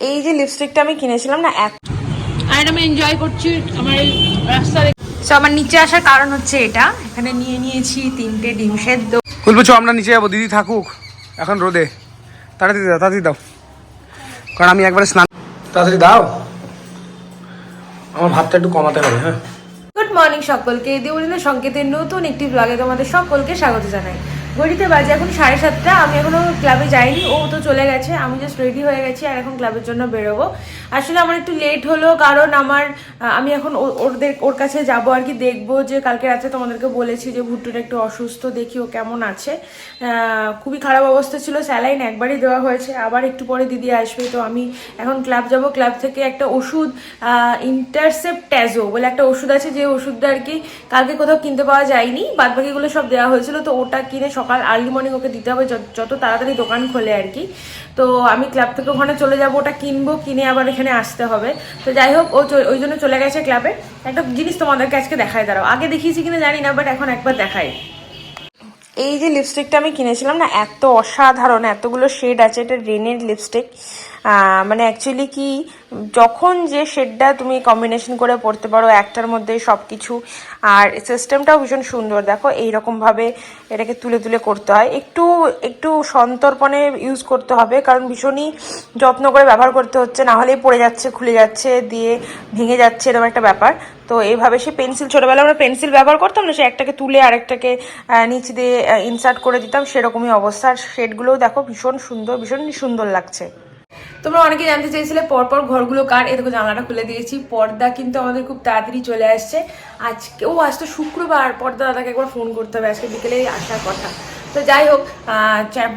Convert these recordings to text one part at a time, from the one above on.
এই যে লিপস্টিকটা আমি কিনেছিলাম না এক আর আমি এনজয় করছি আমার এই রাস্তা তো আমার নিচে আসার কারণ হচ্ছে এটা। এখানে নিয়ে নিয়েছি তিনটে ডিম সেদ্ধ। খুলবো চ আমরা নিচে যাব দিদি থাকুক। এখন রোদে। তাড়াতাড়ি দাও তাড়াতাড়ি দাও। কারণ আমি একবারে স্নান তাড়াতাড়ি দাও। আমার ভাতটা একটু কমাতে হবে হ্যাঁ। গুড মর্নিং সকলকে। দেউলিনের সংকেতের নতুন একটি ব্লগে তোমাদের সকলকে স্বাগত জানাই। ঘড়িতে বাজে, এখন সাড়ে সাতটা, আমি এখনও ক্লাবে যাইনি, ও তো চলে গেছে, আমি জাস্ট রেডি হয়ে গেছি আর এখন ক্লাবের জন্য বেরোবো। আসলে আমার একটু লেট হলো, কারণ আমার আমি এখন ওদের, ওর কাছে যাব আর কি, দেখব যে কালকে রাতে তোমাদেরকে বলেছি যে ভুট্টুটা একটু অসুস্থ, দেখি ও কেমন আছে। খুবই খারাপ অবস্থা ছিল, স্যালাইন একবারই দেওয়া হয়েছে, আবার একটু পরে দিদি আসবে, তো আমি এখন ক্লাব যাব ক্লাব থেকে একটা ওষুধ ইন্টারসেপ্ট বলে একটা ওষুধ আছে, যে ওষুধটা আর কি কালকে কোথাও কিনতে পাওয়া যায়নি বাদ বাকিগুলো সব দেওয়া হয়েছিল, তো ওটা কিনে সকাল আর্লি মর্নিং ওকে দিতে হবে যত- তাড়াতাড়ি দোকান খোলে আর কি। তো আমি ক্লাব থেকে ওখানে চলে যাব, ওটা কিনবো, কিনে আবার এখানে আসতে হবে। তো যাই হোক, ও ওই জন্য চলে গেছে ক্লাবে। একটা জিনিস তোমাদেরকে আজকে দেখায়, দাঁড়াও। আগে দেখিয়েছি কিনা জানি না বাট এখন একবার দেখাই। এই যে লিপস্টিকটা আমি কিনেছিলাম না, এত অসাধারণ, এতগুলো শেড আছে, এটা রেনের লিপস্টিক মানে অ্যাকচুয়ালি কি, যখন যে শেডটা তুমি কম্বিনেশন করে পড়তে পারো, একটার মধ্যে সব কিছু আর সিস্টেমটাও ভীষণ সুন্দর। দেখো এইরকমভাবে এটাকে তুলে তুলে করতে হয়। একটু একটু সন্তর্পণে ইউজ করতে হবে, কারণ ভীষণই যত্ন করে ব্যবহার করতে হচ্ছে, না হলেই পড়ে যাচ্ছে, খুলে যাচ্ছে, দিয়ে ভেঙে যাচ্ছে, এরকম একটা ব্যাপার। তো এইভাবে সে পেন্সিল ছোটবেলায় আমরা পেন্সিল ব্যবহার করতাম না, সে একটাকে তুলে আরেকটাকে নিচ দিয়ে ইনসার্ট করে দিতাম, সেরকমই অবস্থা। আর শেডগুলোও দেখো, ভীষণ সুন্দর ভীষণ সুন্দর লাগছে। তোমরা অনেকে জানতে চাইছিলে পরপর ঘরগুলো কার? এ দেখো জানলাটা খুলে দিয়েছি। পর্দা কিন্তু আমাদের খুব তাড়াতাড়ি চলে আসছে। আজকে ও আজ তো শুক্রবার, পর্দা দাদাকে একবার ফোন করতে হবে। আজকে বিকেলেই আসার কথা। তো যাই হোক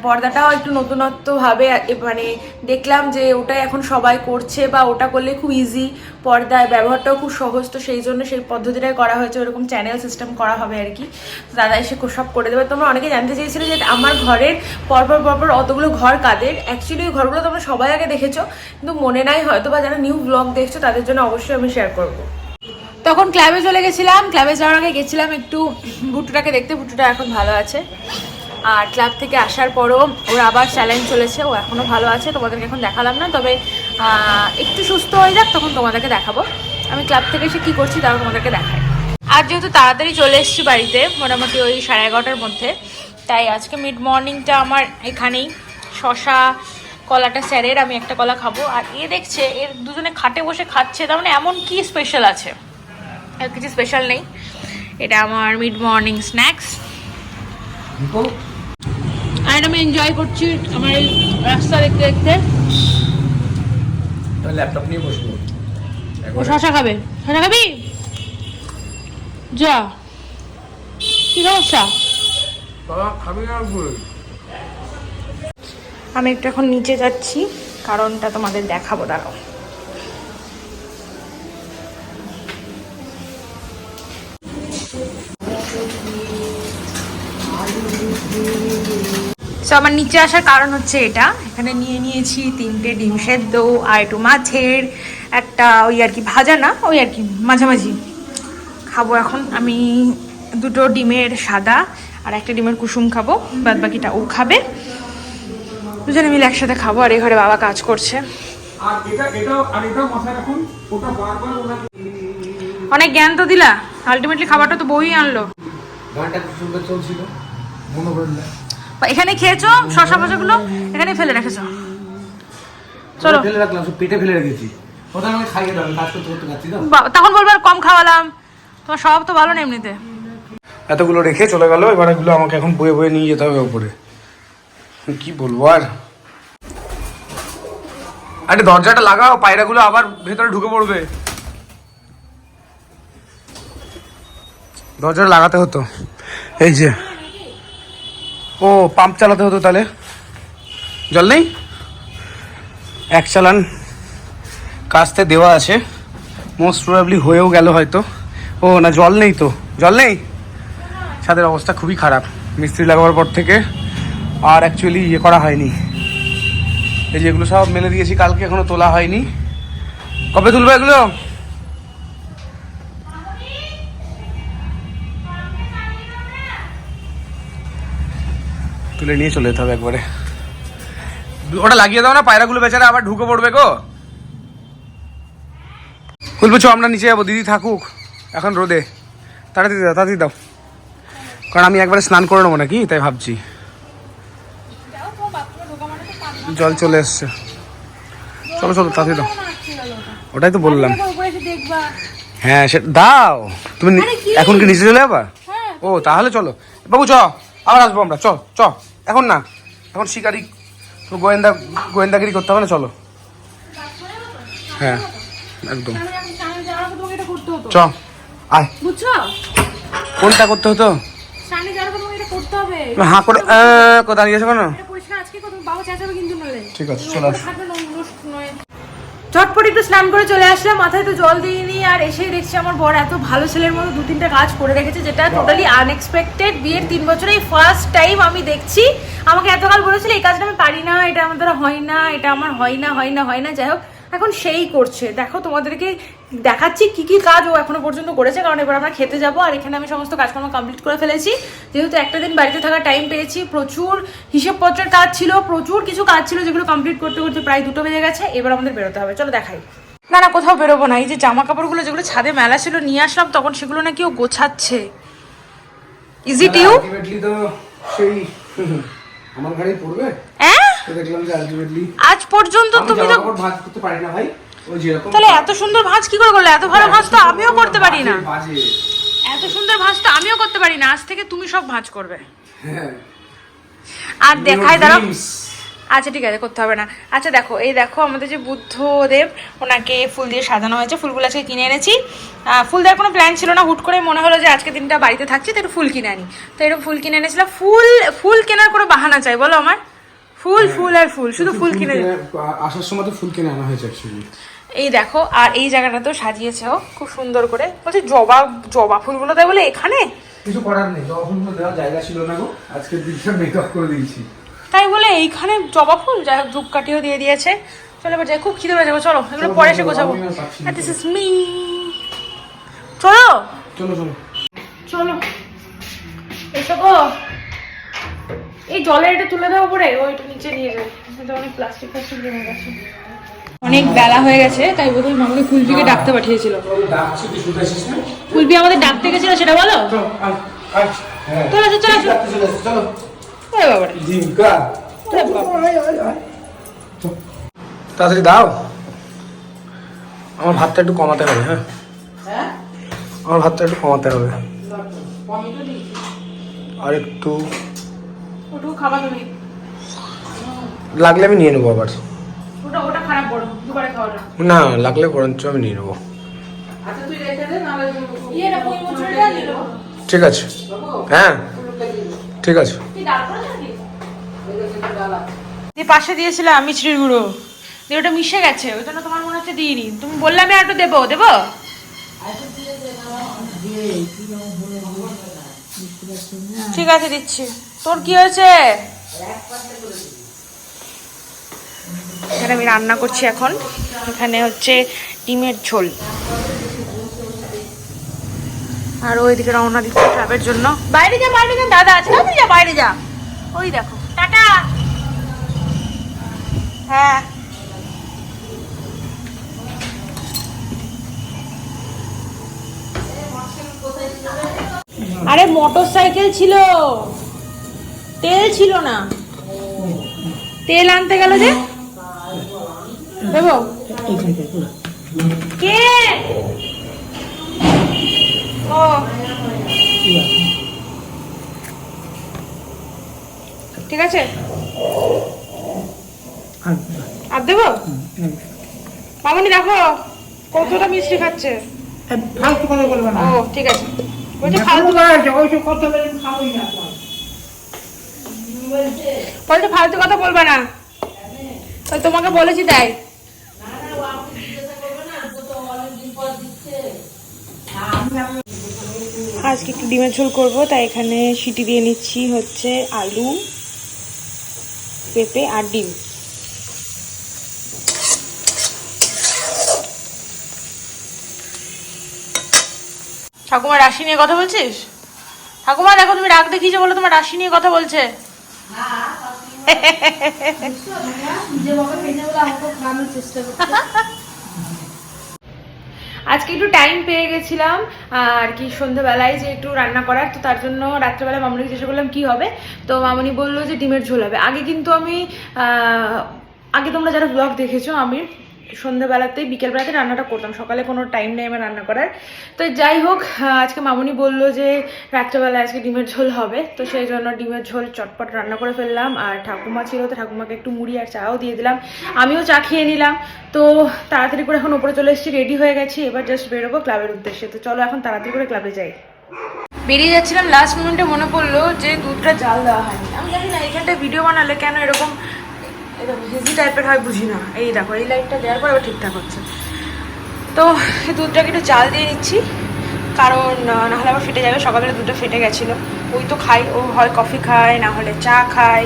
পর্দাটাও একটু নতুনত্বভাবে মানে দেখলাম যে ওটা এখন সবাই করছে বা ওটা করলে খুব ইজি পর্দায় ব্যবহারটাও খুব সহজ। তো সেই জন্য সেই পদ্ধতিটাই করা হয়েছে, ওরকম চ্যানেল সিস্টেম করা হবে আর কি। দাদা এসে সব করে দেবে। তোমরা অনেকে জানতে চেয়েছিলে যে আমার ঘরের পরপর পরপর অতগুলো ঘর কাদের? অ্যাকচুয়ালি ওই ঘরগুলো তোমরা সবাই আগে দেখেছ, কিন্তু মনে নাই হয়তো বা যারা নিউ ব্লগ দেখছ, তাদের জন্য অবশ্যই আমি শেয়ার করব। তখন ক্লাবে চলে গেছিলাম। ক্লাবে যাওয়ার আগে গেছিলাম একটু, ভুট্টুটাকে দেখতে। ভুট্টুটা এখন ভালো আছে। আর ক্লাব থেকে আসার পরও ওর আবার স্যালাইন চলেছে, ও এখনও ভালো আছে, তোমাদেরকে এখন দেখালাম না, তবে একটু সুস্থ হয়ে যাক, তখন তোমাদেরকে দেখাবো। আমি ক্লাব থেকে এসে কী করছি তাও তোমাদেরকে দেখাই। আর যেহেতু তাড়াতাড়ি চলে এসেছি বাড়িতে, মোটামুটি ওই সাড়ে এগারোটার মধ্যে, তাই আজকে মিড মর্নিংটা আমার এখানেই। শশা, কলাটা স্যারের, আমি একটা কলা খাব। আর এ দেখছে, এর দুজনে খাটে বসে খাচ্ছে, তার মানে এমন কি স্পেশাল আছে? আর কিছু স্পেশাল নেই। এটা আমার মিড মর্নিং স্ন্যাক্স আর আমি এনজয় করছি আমার এই রাস্তা দেখতে দেখতে। ল্যাপটপ নিয়ে বসবো। ও শশা খাবে। শশা খাবি? যা। কি সমস্যা? খাবি না আমি একটু এখন নিচে যাচ্ছি কারণটা তোমাদের দেখাবো দাঁড়াও। তো আমার নিচে আসার কারণ হচ্ছে এটা। এখানে নিয়ে নিয়েছি তিনটে ডিম সেদ্ধ আর একটু মাছের একটা ওই আর কি ভাজা না ওই আর কি মাঝামাঝি। খাব এখন আমি দুটো ডিমের সাদা আর একটা ডিমের কুসুম খাব বাদ বাকিটা ও খাবে। দুজনে মিলে একসাথে খাব আর এই ঘরে বাবা কাজ করছে। আর এটা এটা আর এটা মাথায় রাখুন ওটা বারবার ওনাকে অনেক জ্ঞান তো দিলা। আলটিমেটলি খাবারটা তো বই আনলো। গানটা খুব সুন্দর চলছিল মনে এখানে খেয়েছো শশা ফশাগুলো এখানে ফেলে রেখেছো। চলো। ফেলে রাখলাম সব পেটে ফেলে রেখেছি। খাইয়ে দাও কাজ করতে করতে যাচ্ছি তো। তখন বলব আর কম খাওয়ালাম। তোমার স্বভাব তো ভালো না এমনিতে। এতগুলো রেখে চলে গেল এবার এগুলো আমাকে এখন বয়ে বয়ে নিয়ে যেতে হবে উপরে কি বলব আর? আরে দরজাটা লাগাও পায়রাগুলো আবার ভেতরে ঢুকে পড়বে। দরজাটা লাগাতে হতো। এই যে ও পাম্প চালাতে হতো তাহলে। জল নেই? এক চালান কাস্তে দেওয়া আছে। মোস্ট প্রবাবলি হয়েও গেল হয়তো। ও, না, জল নেই তো। জল নেই? ছাদের অবস্থা খুবই খারাপ। মিস্ত্রি লাগাবার পর থেকে আর অ্যাকচুয়ালি ইয়ে করা হয়নি। এই যেগুলো সব মেলে দিয়েছি, কালকে এখনও তোলা হয়নি। কবে তুলবে এগুলো? তুলে নিয়ে চলে যেতে হবে একবারে। ওটা লাগিয়ে দাও না পায়রাগুলো বেচারা আবার ঢুকে পড়বে গো। বলব চ আমরা নিচে যাব দিদি থাকুক এখন রোদে। তাড়াতাড়ি দাও তাড়াতাড়ি দাও। কারণ আমি একবারে স্নান করে নেব নাকি তাই ভাবছি। জল চলে এসছে। চলো চলো তাড়াতাড়ি দাও। ওটাই তো বললাম। হ্যাঁ সে দাও। তুমি এখন কি নিচে চলে যাবা? ও তাহলে চলো। বাবু চ আবার আসব আমরা। চ চ। এখন না এখন শিকারি গোয়েন্দা গোয়েন্দাগিরি করতে হবে না চলো। হ্যাঁ একদম। চ আয়। বুঝছ? কোনটা করতে হতো? হ্যাঁ কোথায় হাঁ করে দাঁড়িয়ে আছো কেন? ঠিক আছে চলে আসো। চটপট একটু স্নান করে চলে আসলাম মাথায় তো জল দিইনি আর এসে দেখছি আমার বর এত ভালো ছেলের মতো দু তিনটা কাজ করে রেখেছে যেটা টোটালি আনএক্সপেক্টেড বিয়ের তিন বছরে এই ফার্স্ট টাইম আমি দেখছি। আমাকে এতকাল বলেছিল এই কাজটা আমি পারি না এটা আমার দ্বারা হয় না এটা আমার হয় না হয় না হয় না। যাই হোক এখন সেই করছে। দেখো তোমাদেরকে দেখাচ্ছি কি কি কাজ ও এখনও পর্যন্ত করেছে কারণ এবার আমরা খেতে যাব আর এখানে আমি সমস্ত কাজকর্ম কমপ্লিট করে ফেলেছি। যেহেতু একটা দিন বাড়িতে থাকার টাইম পেয়েছি প্রচুর হিসেবপত্রের কাজ ছিল প্রচুর কিছু কাজ ছিল যেগুলো কমপ্লিট করতে করতে প্রায় দুটো বেজে গেছে এবার আমাদের বেরোতে হবে। চলো দেখাই। না না কোথাও বেরোবো না এই যে জামা কাপড়গুলো যেগুলো ছাদে মেলা ছিল নিয়ে আসলাম তখন সেগুলো নাকি ও গোছাচ্ছে। ইজ ইট ইউ সেই আমার ঘাড়েই পড়বে? হ্যাঁ তো দেখলাম যে আলটিমেটলি আজ পর্যন্ত তুমি তো ভাঁজ করতে পারি না ভাই ওই যেরকম তাহলে এত সুন্দর ভাঁজ কি করে করলে? এত ভালো ভাঁজ তো আমিও করতে পারি না। এত সুন্দর ভাঁজ তো আমিও করতে পারি না। আজ থেকে তুমি সব ভাঁজ করবে। হ্যাঁ। আর দেখাই দাঁড়াও। আচ্ছা ঠিক আছে করতে হবে না। আচ্ছা দেখো এই দেখো আমাদের যে বুদ্ধদেব ওনাকে ফুল দিয়ে সাজানো হয়েছে। ফুলগুলো আজকে কিনে এনেছি। ফুল দেওয়ার কোনো প্ল্যান ছিল না। হুট করে মনে হলো যে আজকে দিনটা বাড়িতে থাকছি তো একটু ফুল কিনে আনি। তো এরকম ফুল কিনে এনেছিলাম। ফুল ফুল কেনার কোনো বাহানা চাই বলো আমার। ফুল ফুল আর ফুল শুধু ফুল কিনে আসার সময় তো ফুল কিনে আনা হয়েছে অ্যাকচুয়ালি এই দেখো আর এই জায়গাটাতেও সাজিয়েছে ও খুব সুন্দর করে। বলছি জবা জবা ফুলগুলো তাই বলে এখানে? কিছু করার নেই জবা ফুল তো দেওয়ার জায়গা ছিল না গো আজকের দিনটা মেকআপ করে দিয়েছি। তাই বলে এইখানে জবা ফুল? যাই হোক ধূপকাঠিও দিয়ে দিয়েছে। চলো এবার যাই খুব খিদে পেয়ে যাব চলো এগুলো পরে এসে গোছাবো। দিস ইজ মি চলো। চলো চলো। চলো এসো গো। এই জলের এটা তুলে দেওয়া পরে ও একটু নিচে নিয়ে যাবে। এটা অনেক প্লাস্টিক প্লাস্টিক জমে গেছে। অনেক বেলা হয়ে গেছে তাই বোধহয় মামাকে কুলবিকে ডাকতে পাঠিয়েছিল। কুলবি আমাদের ডাকতে গেছিল সেটা বলো? চলো হ্যাঁ চলো আসো। চলো। তাড়াতাড়ি দাও। আমার ভাতটা একটু কমাতে হবে হ্যাঁ? আমার ভাতটা একটু কমাতে হবে। আর একটু ওটুকু খাবা তুমি লাগলে আমি নিয়ে নেব আবার। ওটা ওটা খারাপ করো দুবারে খাওয়াটা। না লাগলে বরঞ্চ আমি নিয়ে নেব। না পই মুচড়টা দিয়ে দেবো ঠিক আছে। হ্যাঁ। ঠিক আছে। দিয়ে পাশে দিয়েছিলাম মিছরির গুঁড়ো। দিয়ে ওটা মিশে গেছে ওই জন্য তোমার মনে হচ্ছে দিইনি। তুমি বললে আমি আর একটু দেবো দেবো? ঠিক আছে দিচ্ছি। তোর কি হয়েছে? এখানে আমি রান্না করছি এখন। এখানে হচ্ছে ডিমের ঝোল। আর ওইদিকে রওনা দিচ্ছে ট্রাপের জন্য। বাইরে যা বাইরে যা, দাদা আছে। তুই যা, বাইরে যা। ওই দেখো। টাটা। হ্যাঁ। আরে মোটর সাইকেল ছিল। তেল ছিল না। তেল আনতে গেল যে? দেবো কে? ও। ঠিক আছে? আর দেবো? মামনি দেখো কতটা মিষ্টি খাচ্ছে। ফালতু কথা বলবে না। ও ঠিক আছে। বলছে ফালতু ওইসব কথা। বলে খাবোই না। বলছে, ফালতু কথা বলবে না। তোমাকে বলেছি তাই। আজকে একটু ডিমের ঝোল করব, তাই এখানে সিটি দিয়ে নিচ্ছি হচ্ছে আলু, পেঁপে আর ডিম। ঠাকুমা, রাশি নিয়ে কথা বলছিস? ঠাকুমা, দেখো তুমি রাগ দেখিয়েছো বলে তোমার রাশি নিয়ে কথা বলছে। আজকে একটু টাইম পেয়ে গেছিলাম, আর কি সন্ধ্যাবেলায় যে একটু রান্না করার, তো তার জন্য রাত্রেবেলা মামনিকে জিজ্ঞাসা করলাম, কি হবে? তো মামনি বলল যে ডিমের ঝোল হবে। আগে কিন্তু আমি আগে তোমরা যারা ব্লগ দেখেছ আমি সন্ধ্যাবেলাতেই, বিকেলবেলাতে রান্নাটা করতাম। সকালে কোনো টাইম নেই আমার রান্না করার। তো যাই হোক আজকে মামনি বলল যে রাত্রেবেলায় আজকে ডিমের ঝোল হবে। তো সেই জন্য ডিমের ঝোল চটপট রান্না করে ফেললাম। আর ঠাকুমা ছিল, তো ঠাকুমাকে একটু মুড়ি আর চাও দিয়ে দিলাম। আমিও চা খেয়ে নিলাম। তো তাড়াতাড়ি করে এখন ওপরে চলে এসেছি রেডি হয়ে গেছি। এবার জাস্ট বেরোবো ক্লাবের উদ্দেশ্যে। তো চলো এখন তাড়াতাড়ি করে ক্লাবে যাই। বেরিয়ে যাচ্ছিলাম লাস্ট মোমেন্টে মনে পড়ল যে দুধটা জাল দেওয়া হয়নি। আমি জানি না এইখানটা ভিডিও বানালে কেন এরকম এরকম হেজি টাইপের হয়, বুঝি না। এই দেখো, এই লাইটটা দেওয়ার পর আবার ঠিকঠাক হচ্ছে। তো এই দুধটাকে একটু জাল দিয়ে নিচ্ছি কারণ নাহলে আবার ফেটে যাবে। সকালবেলা দুধটা ফেটে গেছিল। ওই তো খাই, ও হয় কফি খায়, না হলে চা খায়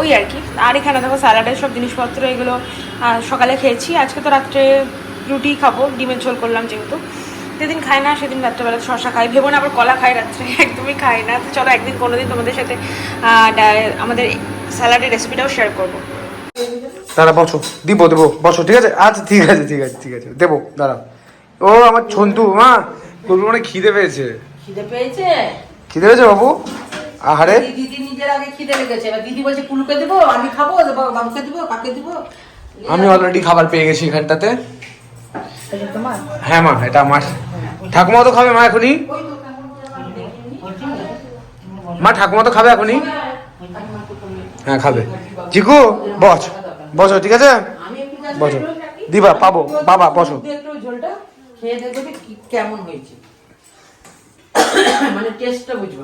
ওই আর কি। আর এখানে দেখো স্যালাডের সব জিনিসপত্র, এগুলো সকালে খেয়েছি। আজকে তো রাত্রে রুটি খাব, ডিমের ঝোল করলাম যেহেতু। যেদিন খাই না, সেদিন রাত্রেবেলা শশা খাই। ভেবো না, আবার কলা খাই রাত্রে। একদমই খাই না। চলো একদিন কোনোদিন তোমাদের সাথে আমাদের স্যালাডের রেসিপিটাও শেয়ার করব। দাঁড়া বসো। দিব দেবো। বসো ঠিক আছে? আচ্ছা ঠিক আছে ঠিক আছে ঠিক আছে। দেবো দাঁড়াও ও আমার ছন্তু মা গরুর মানে খিদে পেয়েছে। খিদে পেয়েছে? খিদে পেয়েছে বাবু? আহারে। দিদি নিজের আগে খিদে লেগেছে। এবার দিদি বলছে কুলুকে দেবো? আমি খাব? বাবুকে দেবো? কাকে দেবো? আমি অলরেডি খাবার পেয়ে গেছি এখানটাতে। হ্যাঁ মা এটা আমার। ঠাকুমা তো খাবে মা এখনই? মা ঠাকুমা তো খাবে এখনই? হ্যাঁ খাবে। চিকু বস। বসো ঠিক আছে? আমি বসো। দিবা পাবো। বাবা বসো। দিয়ে একটু ঝোলটা খেয়ে দেখবে যে কেমন হয়েছে। মানে টেস্টটা বুঝব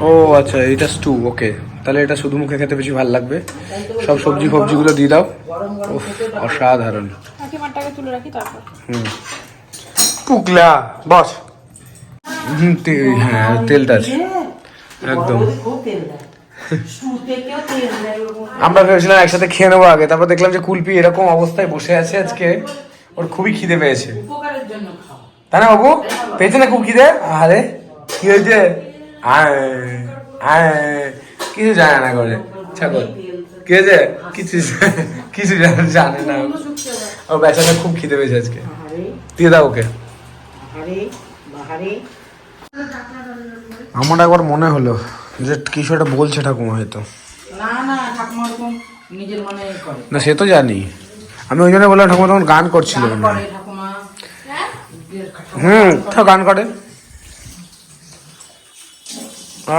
ও আচ্ছা এটা স্টু ওকে তাহলে এটা শুধু মুখে খেতে বেশি ভালো লাগবে। সব সবজি ফবজিগুলো দিয়ে দাও। অসাধারণ। কাকিমারটাকে তুলে রাখি তারপর। হুম। পুকলা বস। হুম হ্যাঁ তেলটা আছে। একদম। আমরা ভেবেছিলাম একসাথে খেয়ে নেব আগে তারপর দেখলাম যে কুলপি এরকম অবস্থায় বসে আছে আজকে। ওর খুবই খিদে পেয়েছে। তাই না বাবু? পেয়েছে না খুব খিদে? আরে কি হয়েছে? কিছু জানে না করে। ছাগল কি হয়েছে? কিছু কিছু জানে- না। ও বেচারা খুব খিদে পেয়েছে আজকে। দিয়ে দাও ওকে। আমার একবার মনে হলো কিছু একটা বলছে ঠাকুমা হয়তো। না না ঠাকুমা ওরকম নিজের মনে করে। না সে তো জানি। আমি ওই জন্য বললাম ঠাকুমা তখন গান করছিল হুম তো গান করে।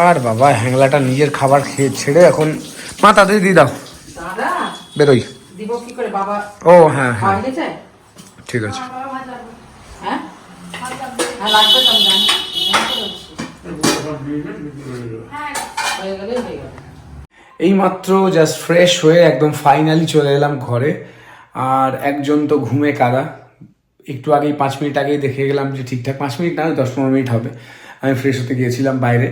আর বাবা হ্যাংলাটা নিজের খাবার খেয়ে ছেড়ে এখন মা তাদের দিয়ে দাও। বেরোই। ও হ্যাঁ হ্যাঁ। ঠিক আছে। হ্যাঁ? গেল এইমাত্র জাস্ট ফ্রেশ হয়ে একদম ফাইনালি চলে এলাম ঘরে, আর একজন তো ঘুমে কাদা। একটু আগেই পাঁচ মিনিট আগেই দেখে গেলাম যে ঠিকঠাক, পাঁচ মিনিট না, দশ পনেরো মিনিট হবে। আমি ফ্রেশ হতে গিয়েছিলাম বাইরে।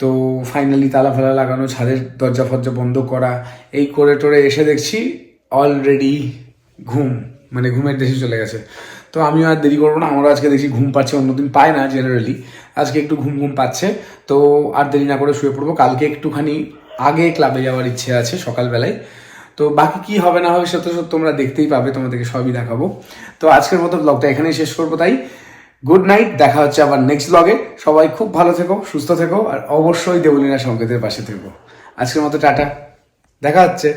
তো ফাইনালি তালা ফালা লাগানো, ছাদের দরজা ফরজা বন্ধ করা, এই করে টোরে এসে দেখছি অলরেডি ঘুম মানে ঘুমের দেশে চলে গেছে। তো আমিও আর দেরি করব না, আমরা আজকে দেখছি ঘুম পাচ্ছে, অন্যদিন পায় না জেনারেলি আজকে একটু ঘুম ঘুম পাচ্ছে, তো আর দেরি না করে শুয়ে পড়ব। কালকে একটুখানি আগে ক্লাবে যাওয়ার ইচ্ছে আছে সকালবেলায়। তো বাকি কি হবে না হবে সেটা তো তোমরা দেখতেই পাবে, তোমাদেরকে সবই দেখাবো। তো আজকের মতো ব্লগটা এখানেই শেষ করব তাই। গুড নাইট দেখা হচ্ছে আবার নেক্সট ব্লগে সবাই খুব ভালো থেকো, সুস্থ থেকো, আর অবশ্যই দেবলীনা সংকেতের পাশে থেকো। আজকের মতো টাটা, দেখা হচ্ছে।